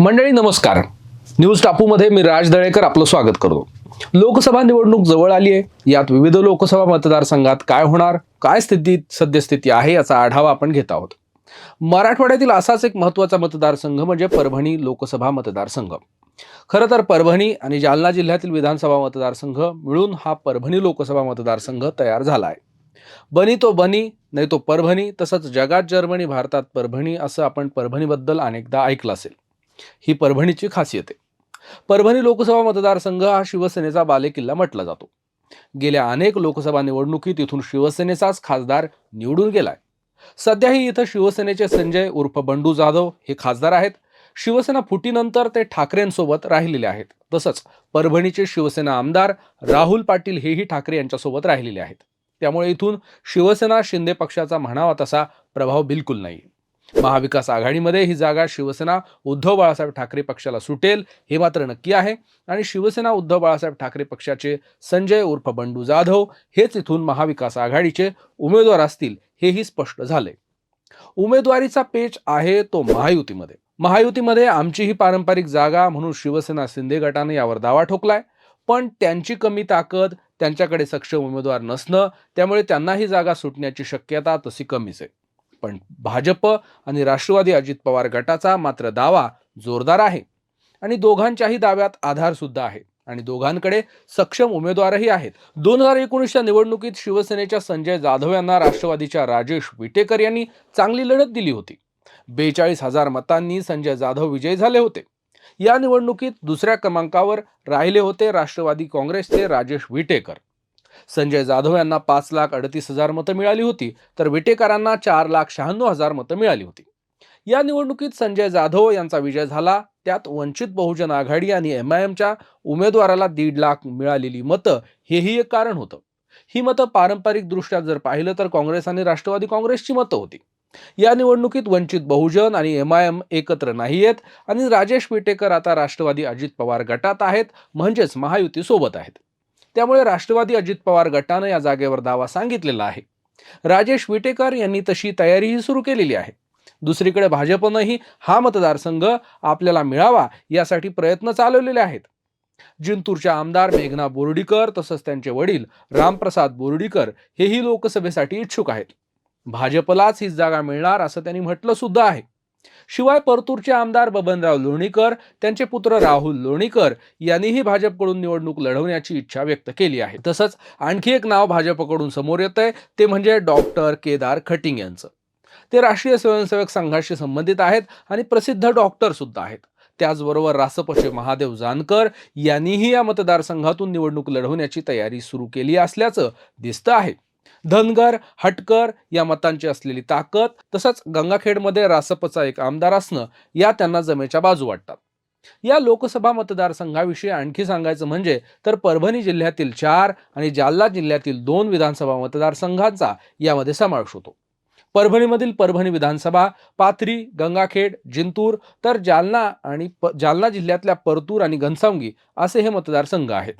मंडळी नमस्कार. न्यूज टापूमध्ये मी राज दळेकर आपलं स्वागत करतो. लोकसभा निवडणूक जवळ आली आहे. यात विविध लोकसभा मतदारसंघात काय होणार काय स्थितीत सद्यस्थिती आहे याचा आढावा आपण घेत आहोत. मराठवाड्यातील असाच एक महत्त्वाचा मतदारसंघ म्हणजे परभणी लोकसभा मतदारसंघ. खरं तर परभणी आणि जालना जिल्ह्यातील विधानसभा मतदारसंघ मिळून हा परभणी लोकसभा मतदारसंघ तयार झाला आहे बनी तो बनी नाही तो परभणी तसंच जगात जर्मनी भारतात परभणी असं आपण परभणीबद्दल अनेकदा ऐकलं असेल. ही परभणीची खासियत आहे. परभणी लोकसभा मतदारसंघ हा शिवसेनेचा बालेकिल्ला म्हटला जातो. गेल्या अनेक लोकसभा निवडणुकीत इथून शिवसेनेचाच खासदार निवडून गेलाय. सध्याही इथं शिवसेनेचे संजय उर्फ बंडू जाधव हे खासदार आहेत. शिवसेना फुटीनंतर ते ठाकरेंसोबत राहिलेले आहेत. तसंच परभणीचे शिवसेना आमदार राहुल पाटील हेही ठाकरे यांच्यासोबत राहिलेले आहेत. त्यामुळे इथून शिवसेना शिंदे पक्षाचा म्हणावा तसा प्रभाव बिलकुल नाही महाविकास आघाडीमध्ये ही जागा शिवसेना उद्धव बाळासाहेब ठाकरे पक्षाला सुटेल हे मात्र नक्की आहे. आणि शिवसेना उद्धव बाळासाहेब ठाकरे पक्षाचे संजय उर्फ बंडू जाधव हेच इथून महाविकास आघाडीचे उमेदवार असतील हेही स्पष्ट झाले. उमेदवारीचा पेच आहे तो महायुतीमध्ये. महायुतीमध्ये आमची ही पारंपरिक जागा म्हणून शिवसेना शिंदे गटाने यावर दावा ठोकलाय. पण त्यांची कमी ताकद त्यांच्याकडे सक्षम उमेदवार नसणं त्यामुळे त्यांना ही जागा सुटण्याची शक्यता तशी कमीच आहे. पण भाजप आणि राष्ट्रवादी अजित पवार गटाचा मात्र दावा जोरदार आहे. आणि दोघांच्याही दाव्यात आधार सुद्धा आहे. आणि दोघांकडे सक्षम उमेदवारही आहेत. दोन हजार एकोणीसच्या निवडणुकीत शिवसेनेच्या संजय जाधव यांना राष्ट्रवादीच्या राजेश विटेकर यांनी चांगली लढत दिली होती. बेचाळीस हजार मतांनी संजय जाधव विजयी झाले होते. या निवडणुकीत दुसऱ्या क्रमांकावर राहिले होते राष्ट्रवादी काँग्रेसचे राजेश विटेकर. संजय जाधव यांना पाच लाख अडतीस हजार मतं मिळाली होती तर विटेकरांना चार लाख शहाण्णव हजार मतं मिळाली होती. या निवडणुकीत संजय जाधव यांचा विजय झाला त्यात वंचित बहुजन आघाडी आणि एम आय एमच्या उमेदवाराला दीड लाख मिळालेली मतं हेही एक कारण होतं. ही मतं पारंपरिकदृष्ट्या जर पाहिलं तर काँग्रेस आणि राष्ट्रवादी काँग्रेसची मतं होती. या निवडणुकीत वंचित बहुजन आणि एम आय एम एकत्र नाही आहेत आणि राजेश विटेकर आता राष्ट्रवादी अजित पवार गटात आहेत म्हणजेच महायुती सोबत आहेत. त्यामुळे राष्ट्रवादी अजित पवार गटानं या जागेवर दावा सांगितलेला आहे. राजेश विटेकर यांनी तशी तयारीही सुरू केलेली आहे. दुसरीकडे भाजपनंही हा मतदारसंघ आपल्याला मिळावा यासाठी प्रयत्न चालवलेले आहेत. जिंतूरच्या आमदार मेघना बोर्डीकर तसंच त्यांचे वडील रामप्रसाद बोर्डीकर हेही लोकसभेसाठी इच्छुक आहेत. भाजपलाच ही जागा मिळणार असं त्यांनी म्हटलं सुद्धा आहे. शिवाय परतूरचे आमदार बबनराव लोणीकर त्यांचे पुत्र राहुल लोणीकर यांनीही भाजपकडून निवडणूक लढवण्याची इच्छा व्यक्त केली आहे. तसंच आणखी एक नाव भाजपकडून समोर येत आहे ते म्हणजे डॉक्टर केदार खटिंग यांचं. ते राष्ट्रीय स्वयंसेवक संघाशी संबंधित आहेत आणि प्रसिद्ध डॉक्टर सुद्धा आहेत. त्याचबरोबर रासपचे महादेव जानकर यांनीही या मतदारसंघातून निवडणूक लढवण्याची तयारी सुरू केली असल्याचं दिसतं आहे. धनगर हटकर या मतांची असलेली ताकद तसंच गंगाखेडमध्ये रासपचा एक आमदार असणं या त्यांना जमेच्या बाजू वाटतात. या लोकसभा मतदारसंघाविषयी आणखी सांगायचं म्हणजे तर परभणी जिल्ह्यातील चार आणि जालना जिल्ह्यातील दोन विधानसभा मतदारसंघांचा यामध्ये समावेश होतो. परभणीमधील परभणी विधानसभा पाथरी गंगाखेड जिंतूर तर जालना आणि प जालना जिल्ह्यातल्या परतूर आणि घनसावंगी असे हे मतदारसंघ आहेत.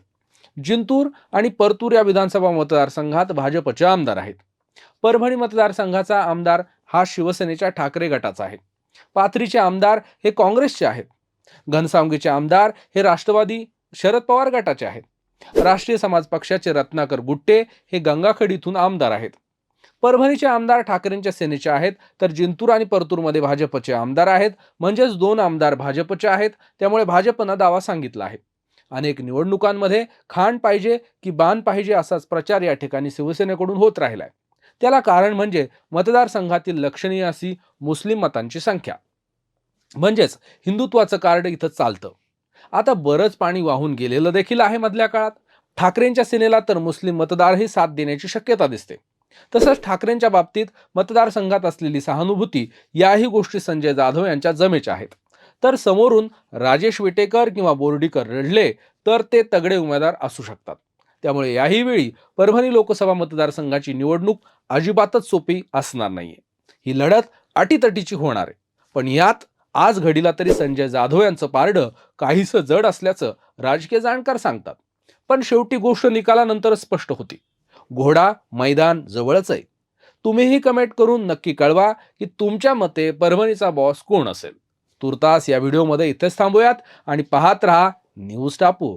जिंतूर आणि परतूर या विधानसभा मतदारसंघात भाजपचे आमदार आहेत. परभणी मतदारसंघाचा आमदार हा शिवसेनेच्या ठाकरे गटाचा आहे. पाथरीचे आमदार हे काँग्रेसचे आहेत. घनसावंगीचे आमदार हे राष्ट्रवादी शरद पवार गटाचे आहेत. राष्ट्रीय समाज पक्षाचे रत्नाकर गुट्टे हे गंगाखेड इथून आमदार आहेत. परभणीचे आमदार ठाकरेंच्या सेनेचे आहेत तर जिंतूर आणि परतूरमध्ये भाजपचे आमदार आहेत. म्हणजेच दोन आमदार भाजपचे आहेत त्यामुळे भाजपनं दावा सांगितला आहे. अनेक निवडणुकांमध्ये खाण पाहिजे की बाण पाहिजे असाच प्रचार या ठिकाणी शिवसेनेकडून होत राहिलाय. त्याला कारण म्हणजे मतदारसंघातील लक्षणीय अशी मुस्लिम मतांची संख्या. म्हणजेच हिंदुत्वाचं कार्ड इथं चालतं. आता बरंच पाणी वाहून गेलेलं देखील आहे मधल्या काळात. ठाकरेंच्या सेनेला तर मुस्लिम मतदारही साथ देण्याची शक्यता दिसते. तसंच ठाकरेंच्या बाबतीत मतदारसंघात असलेली सहानुभूती याही गोष्टी संजय जाधव यांच्या जमेच्या आहेत. तर समोरून राजेश विटेकर किंवा बोर्डीकर रडले तर ते तगडे उमेदवार असू शकतात. त्यामुळे याही वेळी परभणी लोकसभा मतदारसंघाची निवडणूक अजिबातच सोपी असणार नाहीये. ही लढत अटीतटीची होणार आहे. पण यात आज घडीला तरी संजय जाधव यांचं पारडं काहीसं जड असल्याचं राजकीय जाणकार सांगतात. पण शेवटी गोष्ट निकालानंतरच स्पष्ट होती. घोडा मैदान जवळच आहे. तुम्हीही कमेंट करून नक्की कळवा की तुमच्या मते परभणीचा बॉस कोण असेल? तुर्तास या व्हिडिओमध्ये इथेच थांबूयात आणि पाहत रहा न्यूज टापू.